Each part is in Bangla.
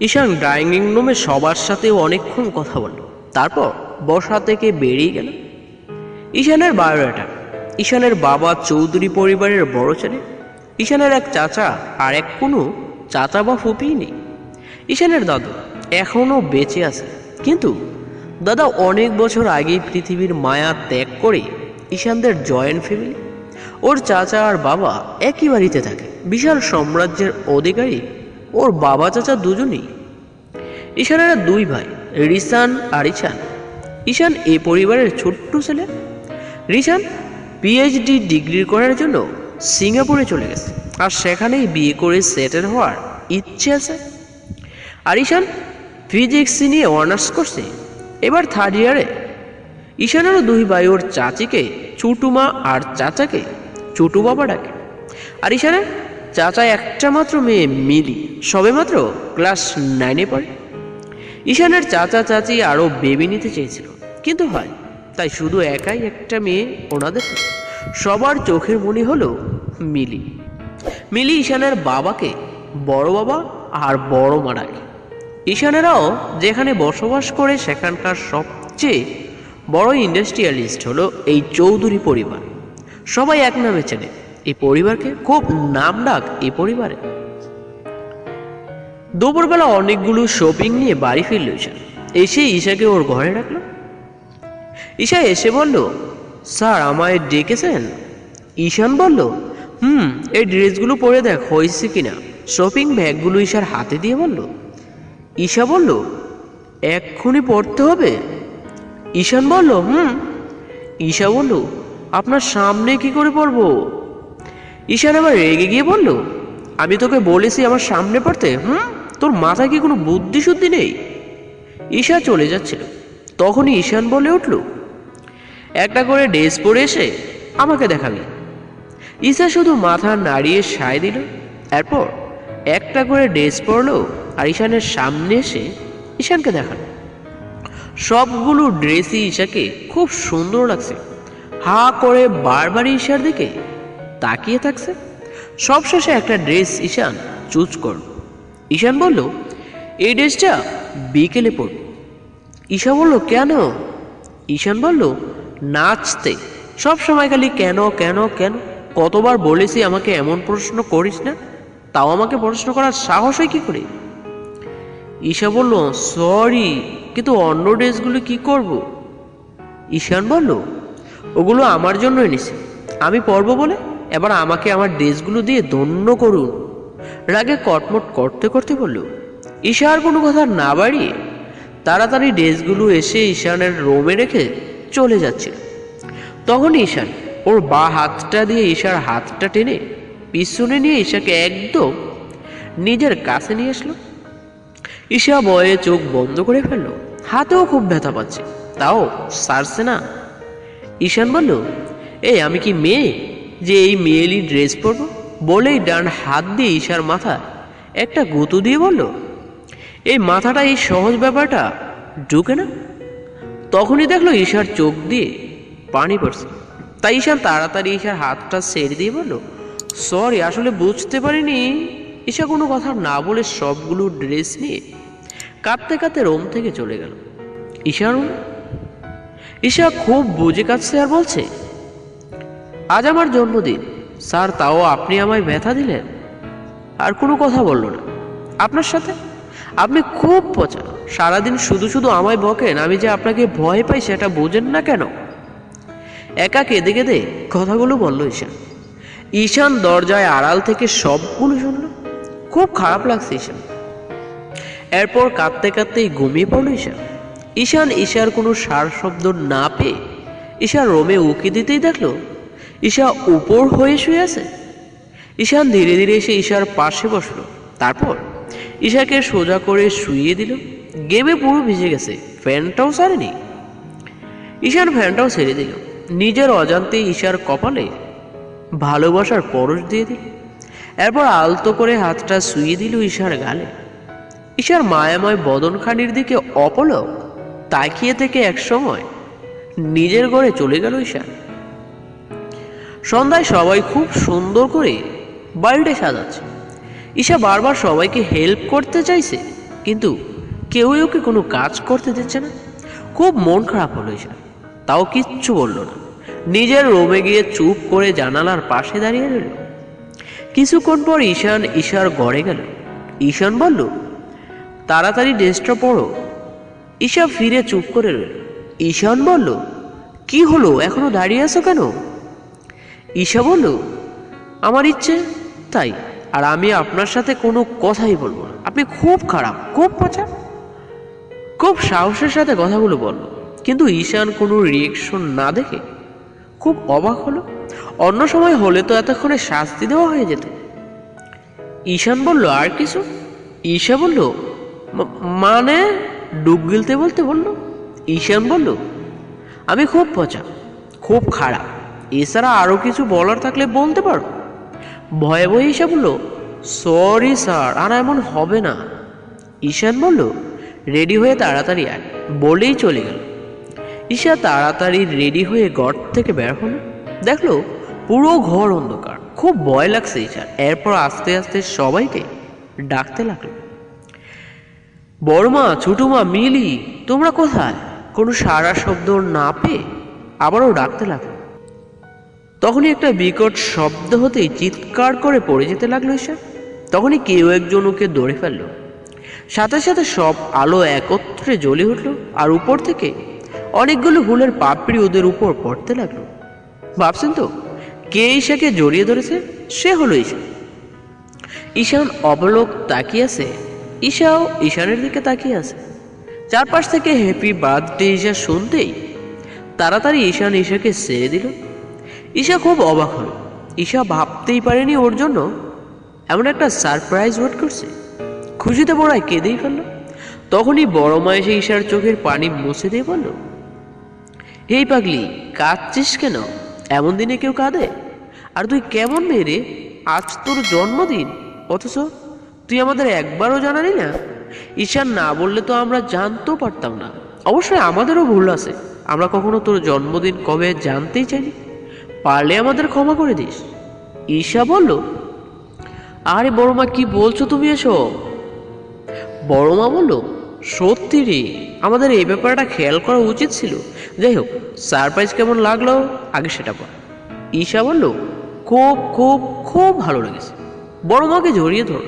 ঈশান ডাইনিং রুমে সবার সাথে অনেকক্ষণ কথা বলল। তারপর বসা থেকে বেরিয়ে গেল। ঈশানের বায়োডাটা, ঈশানের বাবা চৌধুরী পরিবারের বড় ছেলে, ঈশানের এক চাচা আর এক কোনো চাচা বা ফুপিই নেই। ঈশানের দাদু এখনও বেঁচে আছে। কিন্তু দাদা অনেক বছর আগেই পৃথিবীর মায়া ত্যাগ করে ঈশানদের জয়েন্ট ফ্যামিলি। ওর চাচা আর বাবা একই বাড়িতে থাকে। বিশাল সাম্রাজ্যের অধিকারী ওর বাবা চাচা দুজনেই। ঈশানেরা দুই ভাই রিসান আর ঈশান। ঈশান এই পরিবারের ছোট্ট ছেলে। রিশান পিএইচডি ডিগ্রি করার জন্য সিঙ্গাপুরে চলে গেছে। আর সেখানেই বিয়ে করে সেটেল হওয়ার ইচ্ছে আছে। আর ঈশান ফিজিক্স নিয়ে অনার্স করছে। এবার থার্ড ইয়ারে ঈশানেরও দুই ভাই ওর চাচিকে চুটুমা আর চাচাকে চুটু বাবা ডাকে। আর ঈশানের চাচা একটা মাত্র মেয়ে মিলি। সবে মাত্র ক্লাস নাইনে পড়ে। ঈশানের চাচা চাচি আরও বেবি নিতে চেয়েছিল। কিন্তু হয়, তাই শুধু একাই একটা মেয়ে ওনাদের সবার চোখের মনি হলো মিলি। মিলি ঈশানের বাবাকে বড় বাবা আর বড় মা ডাকে ঈশানেরাও যেখানে বসবাস করে সেখানকার সবচেয়ে বড় ইন্ডাস্ট্রিয়ালিস্ট হলো এই চৌধুরী পরিবার। সবাই এক নামে চেনে। এই পরিবারকে খুব নাম ডাক এই পরিবারে। দুপুরবেলা অনেকগুলো শপিং নিয়ে বাড়ি ফিরল ঈশা। এসে ঈশাকে ওর ঘরে রাখল ঈশা এসে বলল, স্যার, আমায় ডেকেছেন? ঈশান বলল, হুম, এই ড্রেসগুলো পরে দেখ, হয়েছে কিনা। শপিং ব্যাগগুলো ঈশার হাতে দিয়ে বলল। ঈশা বলল, এক্ষুনি পড়তে হবে? ঈশান বলল, হুম। ঈশা বলল, আপনার সামনে কি করে পড়ব ঈশান আবার রেগে গিয়ে বলল, আমি তোকে বলেছি আমার সামনে পড়তে, হুম? তোর মাথায় কি কোনো বুদ্ধি শুদ্ধি নেই? ঈশা চলে যাচ্ছিল। তখনই ঈশান বলে উঠল, একটা করে ড্রেস পরে এসে আমাকে দেখাবি। ঈশা শুধু মাথা নাড়িয়ে সায় দিল। এরপর একটা করে ড্রেস পরলো আর ঈশানের সামনে এসে ঈশানকে দেখাল। সবগুলো ড্রেসই ঈশাকে খুব সুন্দর লাগছে। হা করে বারবার ঈশার দিকে তাকিয়ে থাকছে। সবশেষে একটা ড্রেস ঈশান চুজ করল। ঈশান বলল, এই ড্রেসটা বিকেলে পড়ব ঈশা বলল, কেন? ঈশান বলল, নাচতে। সব সময় খালি কেন কেন কেন? কতবার বলেছি আমাকে এমন প্রশ্ন করিস না? তাও আমাকে প্রশ্ন করার সাহস হয় কি করে? ঈশা বলল, সরি, কিন্তু অন্য ড্রেসগুলো কি করব? ঈশান বলল, ওগুলো আমার জন্য এনেছি। আমি পরবো বলে? এবার আমাকে আমার ড্রেসগুলো দিয়ে ধন্য করুন। রাগে কটমট করতে করতে বলল, ঈশার কোনো কথা না বাড়িয়ে তাড়াতাড়ি ড্রেসগুলো এসে ঈশানের রোমে রেখে চলে যাচ্ছিল। তখন ঈশান ওর বা হাতটা দিয়ে ঈশার হাতটা টেনে পিছনে নিয়ে ঈশাকে একদম নিজের কাছে নিয়ে আসলো। ঈশা বয়ে চোখ বন্ধ করে ফেলল, হাতেও খুব ব্যথা পাচ্ছে, তাও সারছে না। ঈশান বলল, এই, আমি কি মেয়ে? যে এই মেয়েলি ড্রেস পরবো? বলেই ডান হাত দিয়ে ঈশার মাথা একটা গুঁতো দিয়ে বলল, এই মাথাটা এই সহজ ব্যাপারটা ঢুকে না? তখনই দেখল ঈশার চোখ দিয়ে পানি পড়ছে। তাই ঈশান তাড়াতাড়ি ঈশার হাতটা ছেড়ে দিয়ে বলল সরি আসলে বুঝতে পারিনি। ঈশা কোনো কথা না বলে সবগুলো ড্রেস নিয়ে কাঁদতে কাঁদতে রোম থেকে চলে গেল। ঈশার room? ঈশা খুব বুঝে কাঁদছে আর বলছে আজ আমার জন্মদিন। স্যার, তাও আপনি আমায় ব্যথা দিলেন? আর কোনো কথা বলল না। আপনার সাথে? আপনি খুব পচা। সারাদিন শুধু শুধু আমায় বকেন, আমি যে আপনাকে ভয় পাই সেটা বোঝেন না কেন? একা কেঁদে কেঁদে কথাগুলো বলল ঈশান। ঈশান দরজায় আড়াল থেকে সবগুলো শুনল। খুব খারাপ লাগছে ঈশান। এরপর কাঁদতে কাঁদতেই ঘুমিয়ে পড়ল ঈশান। ঈশান ঈশার কোনো সার শব্দ না পেয়ে ঈশার রোমে উকি দিতেই দেখল ঈশা উপর হয়ে শুয়ে আছে। ঈশান ধীরে ধীরে এসে ঈশার পাশে বসল। তারপর ঈশাকে সোজা করে শুইয়ে দিল। গেমে পুরো ভিজে গেছে। ফ্যানটাও সারেনি ঈশান ফ্যানটাও ছেড়ে দিল। নিজের অজান্তেই ঈশার কপালে ভালোবাসার পরশ দিয়ে দিল। এরপর আলতো করে হাতটা শুইয়ে দিল ঈশার গালে। ঈশার মায়াময় বদনখানির দিকে অপলক তাকিয়ে থেকে এক সময় নিজের ঘরে চলে গেল ঈশান সন্ধ্যায় সবাই খুব সুন্দর করে বাড়িটা সাজাচ্ছে। ঈশা বারবার সবাইকে হেল্প করতে চাইছে, কিন্তু কেউই ওকে কোনো কাজ করতে দিচ্ছে না। খুব মন খারাপ হলো ঈশা তাও কিচ্ছু বলল না। নিজের রোমে গিয়ে চুপ করে জানালার পাশে দাঁড়িয়ে রইল। কিছুক্ষণ পর ঈশান ঈশার ঘরে গেল। ঈশান বলল, তাড়াতাড়ি ড্রেসটা পড়ো ঈশা ফিরে চুপ করে রইল। ঈশান বলল, কি হলো? এখনও দাঁড়িয়ে আছো কেন? ঈশা বলল, আমার ইচ্ছে তাই, আর আমি আপনার সাথে কোনো কথাই বলব না। আপনি খুব খারাপ, খুব পচা। খুব সাহসের সাথে কথাগুলো বলল। কিন্তু ঈশান কোনো রিয়েকশন না দেখে খুব অবাক হলো। অন্য সময় হলে তো এতক্ষণে শাস্তি দেওয়া হয়ে যেত। ঈশান বলল, আর কিছু? ঈশা বলল মানে? ডুব গিলতে বলতে বলল। ঈশান বলল, আমি খুব পচা, খুব খারাপ। এছাড়া আরও কিছু বলার থাকলে বলতে পারো। ভয়ে ভয়ে ঈশা বলল সরি স্যার আর এমন হবে না। ঈশান বলল রেডি হয়ে তাড়াতাড়ি আয়। বলেই চলে গেল। ঈশা তাড়াতাড়ি রেডি হয়ে ঘর থেকে বের হলো। দেখল পুরো ঘর অন্ধকার, খুব ভয় লাগছে ঈশার। এরপর আস্তে আস্তে সবাইকে ডাকতে লাগল, বড়মা, ছোটমা, মিলি, তোমরা কোথায়? কোনো সারা শব্দ না পেয়ে আবারও ডাকতে লাগল। তখনই একটা বিকট শব্দ হতেই চিৎকার করে পড়ে যেতে লাগল ঈশা। তখনই কেউ একজন ওকে দৌড়ে ফেলল। সাথে সাথে সব আলো একত্রে জ্বলে উঠল আর উপর থেকে অনেকগুলো ফুলের পাপড়ি ওদের উপর পড়তে লাগল। ভাবছেন তো, কে ঈশাকে জড়িয়ে ধরেছে? সে হলো ঈশা। ঈশান অবলোক তাকিয়ে আছে। ঈশাও ঈশানের দিকে তাকিয়ে আছে। চারপাশ থেকে হ্যাপি বার্থডে ঈশা শুনতেই তাড়াতাড়ি ঈশান ঈশাকে ছেড়ে দিল। ঈশা খুব অবাক হলো। ঈশা ভাবতেই পারেনি ওর জন্য এমন একটা সারপ্রাইজ ওয়েট করছে। খুশিতে বড়ায় কেঁদেই ফেলল। তখনই বড় মা এসে ঈশার চোখের পানি মুছে দিয়ে বলল এই পাগলি, কাঁদছিস কেন? এমন দিনে কেউ কাঁদে? আর তুই কেমন মেয়ে রে? আজ তোর জন্মদিন। অথচ তুই আমাদের একবারও জানালি না। ঈশান না বললে তো আমরা জানতেও পারতাম না। অবশ্যই আমাদেরও ভুল আছে। আমরা কখনো তোর জন্মদিন কবে জানতেই চাইনি। পারলে আমাদের ক্ষমা করে দিস। ঈশা বলল, আরে বড় মা কি বলছো তুমি এসব? বড় মা বলল, সত্যি রে, আমাদের এই ব্যাপারটা খেয়াল করা উচিত ছিল। যাই হোক, সারপ্রাইজ কেমন লাগল? আগে সেটা বল। ঈশা বলল, খুব খুব খুব ভালো লেগেছে। বড় মাকে জড়িয়ে ধর।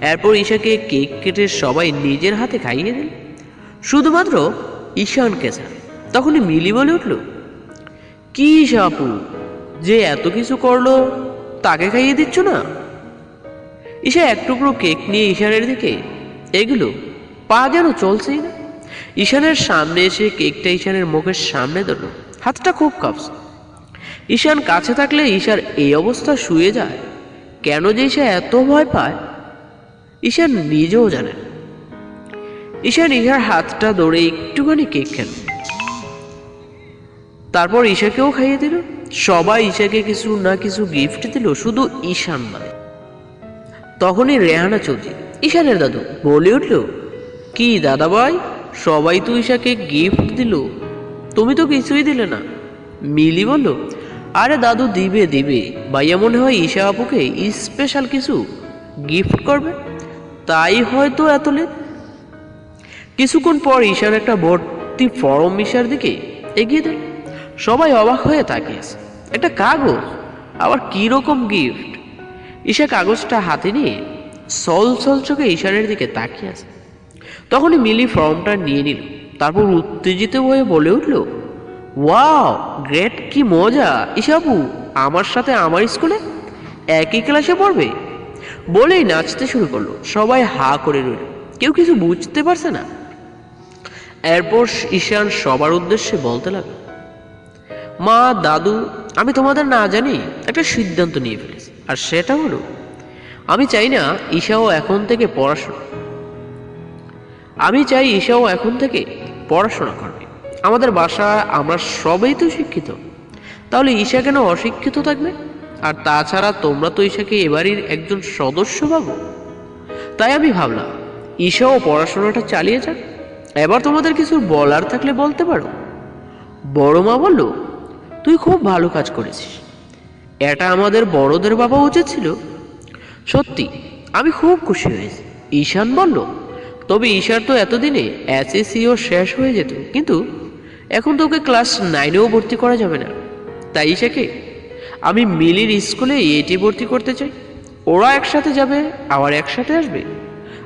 এরপর ঈশাকে কেক কেটে সবাই নিজের হাতে খাইয়ে দিল। শুধুমাত্র ঈশানকে ছাড়া। তখনই মিলি বলে উঠল কি সাপু? যে এত কিছু করল, তাকে খাইয়ে দিচ্ছ না? ঈশা এক টুকরো কেক নিয়ে ঈশানের দিকে এগুলো। পা যেন চলছেই না। ঈশানের সামনে এসে কেকটা ঈশানের মুখের সামনে ধরল। হাতটা খুব কাঁপছে। ঈশান কাছে থাকলে ঈশার এই অবস্থা শুয়ে যায়। কেন যে ঈশা এত ভয় পায়, ঈশান নিজেও জানে না। ঈশান ঈশার হাতটা ধরে একটুখানি কেক খেল। তারপর ঈশাকেও খাইয়ে দিল। সবাই ঈশাকে কিছু না কিছু গিফট দিল, শুধু ঈশান মানে। তখনই রেহানা চৌধুরী, ঈশানের দাদু, বলে উঠল, কি দাদা ভাই সবাই তো ঈশাকে গিফট দিল। তুমি তো কিছুই দিলে না। মিলি বলল, আরে দাদু, দিবে দিবে। ভাইয়া মনে হয় ঈশা আপুকে স্পেশাল কিছু গিফট করবে। তাই হয়তো এত লেট? কিছুক্ষণ পর ঈশান একটা ভর্তি ফরম ঈশার দিকে এগিয়ে দিল। সবাই অবাক হয়ে তাকিয়েছে। একটা কাগজ? আবার কি রকম গিফট ঈশা কাগজটা হাতে নিয়ে সল সল চোখে ঈশানের দিকে তাকিয়ে আছে। তখনই মিলি ফর্মটা নিয়ে নিল, তারপর উত্তেজিত হয়ে বলে উঠল, ওয়াও, গ্রেট, কি মজা! ঈশাপু আমার সাথে আমার স্কুলে একই ক্লাসে পড়বে? বলেই নাচতে শুরু করল। সবাই হা করে রইল। কেউ কিছু বুঝতে পারছে না। এরপর ঈশান সবার উদ্দেশ্যে বলতে লাগল মা, দাদু, আমি তোমাদের না জানি, একটা সিদ্ধান্ত নিয়ে ফেলেছি। আর সেটা হলো, আমি চাই না ঈশাও এখন থেকে পড়াশোনা আমি চাই ঈশাও এখন থেকে পড়াশোনা করবে। আমাদের বাসায় আমরা সবাই তো শিক্ষিত। তাহলে ঈশা কেন অশিক্ষিত থাকবে? আর তাছাড়া তোমরা তো ঈশাকে এবারের একজন সদস্য ভাবো তাই আমি ভাবলাম, ঈশাও পড়াশোনাটা চালিয়ে যাক। এবার তোমাদের কিছু বলার থাকলে বলতে পারো। বড় মা বলল তুই খুব ভালো কাজ করেছিস। এটা আমাদের বড়দের বাবা উচিত ছিল। সত্যি, আমি খুব খুশি হয়েছি। ঈশান বলল, তবে ঈশার তো এতদিনে এসএসসিও শেষ হয়ে যেত, কিন্তু এখন তো ওকে ক্লাস নাইনেও ভর্তি করা যাবে না। তাই ঈশাকে আমি মিলির স্কুলে এটি ভর্তি করতে চাই। ওরা একসাথে যাবে, আবার একসাথে আসবে।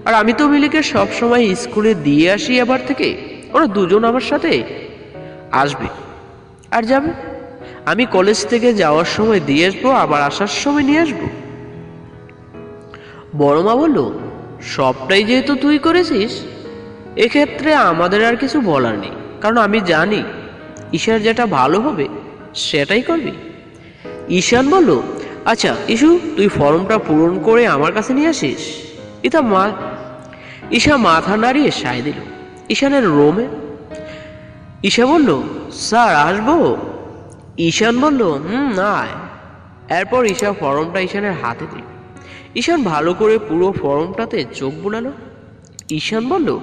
আর আমি তো মিলিকে সবসময় স্কুলে দিয়ে আসি এবার থেকে। ওরা দুজন আমার সাথে আসবে আর যাবে। আমি কলেজ থেকে যাওয়ার সময় দিয়ে আসব, আবার আসার সময় নিয়ে আসব। বড় মা বলল, সবটাই যেহেতু তুই করেছিস, এক্ষেত্রে আমাদের আর কিছু বলার নেই, কারণ আমি জানি ঈশার যেটা ভালো হবে, সেটাই করবি। ঈশান বলল আচ্ছা ইশু, তুই ফর্মটা পূরণ করে আমার কাছে নিয়ে আসিস? ইতা মা, ঈশা মাথা নাড়িয়ে সায় দিল। ঈশানের রোমে, ঈশা বলল, স্যার, আসব? ঈশান বলল, হুম, আয়। এরপর ঈশা ফর্মটা ঈশানের হাতে দিল। ঈশান ভালো করে পুরো ফর্মটাতে চোখ বুলালো। ঈশান বলল,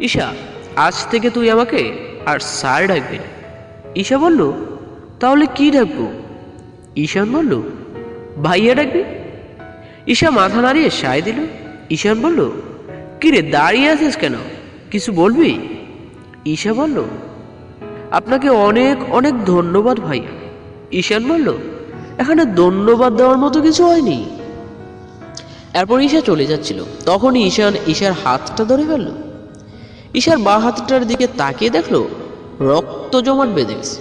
ঈশা, আজ থেকে তুই আমাকে আর স্যার ডাকবি না। ঈশা বলল, তাহলে কি ডাকবো? ঈশান বলল, ভাইয়া ডাকবি? ঈশা মাথা নাড়িয়ে সায় দিল। ঈশান বলল, কিরে, দাঁড়িয়ে আছিস কেন? কিছু বলবি? ঈশা বলল আপনাকে অনেক অনেক ধন্যবাদ ভাইয়া। ঈশান বলল, এখানে ধন্যবাদ দেওয়ার মতো কিছু হয়নি। এরপর ঈশা চলে যাচ্ছিল। তখনই ঈশান ঈশার হাতটা ধরে ফেলল। ঈশার বা হাতটার দিকে তাকিয়ে দেখল, রক্ত জমাট বেঁধে গেছে।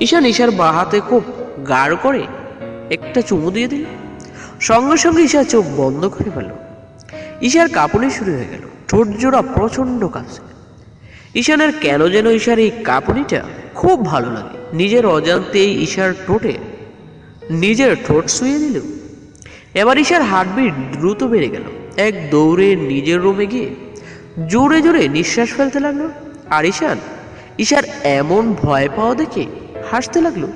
ঈশান ঈশার বা হাতে খুব গাঢ় করে একটা চুমু দিয়ে দিল। সঙ্গে সঙ্গে ঈশার চোখ বন্ধ করে ফেলল। ঈশার কাঁপুনি শুরু হয়ে গেল। ঠোঁট জোড়া প্রচণ্ড কাছে ঈশানের কেন যেন ঈশার এই কাঁপুনিটা খুব ভালো লাগে। নিজের অজান্তেই ঈশার ঠোঁটে, নিজের ঠোঁট শুয়ে দিল। এবার ঈশার হার্টবিট দ্রুত বেড়ে গেল। এক দৌড়ে নিজের রুমে গিয়ে জোরে জোরে নিঃশ্বাস ফেলতে লাগল। আর ঈশান, ঈশার এমন ভয় পাওয়া দেখে হাসতে লাগল।